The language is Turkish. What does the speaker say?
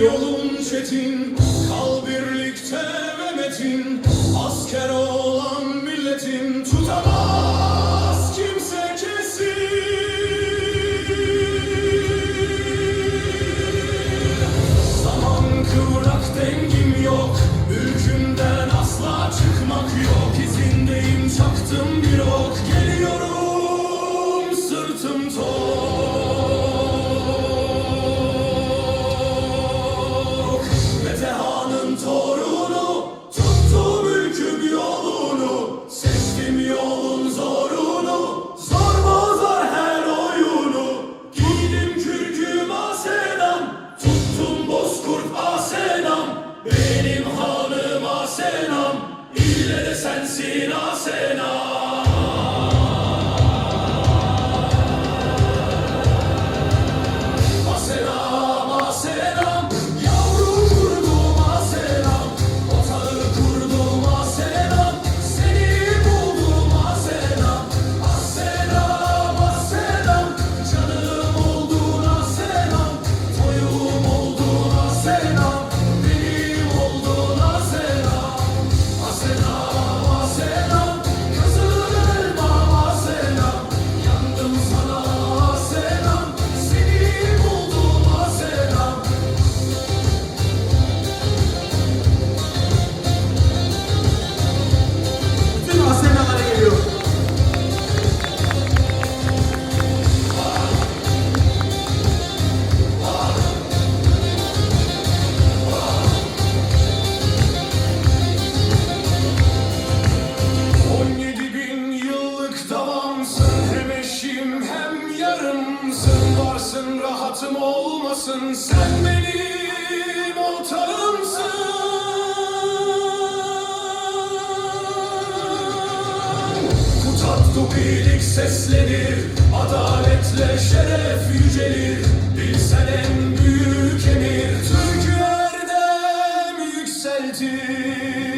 yolun çetin Kal birlikte ve metin. Asker olan milletin Tutamaz kimse kesin. Zaman kıvrak dengim yok Ülkümden asla çıkmak yok. İzindeyim çaktım bir ok Geliyorum sırtım tok. Say Yarımsın varsın rahatım olmasın. Sen benim oltağımsın Bu tatlı birlik seslenir Adaletle şeref yücelir. Bilsen en büyük emir Türkü erdem yükseltir.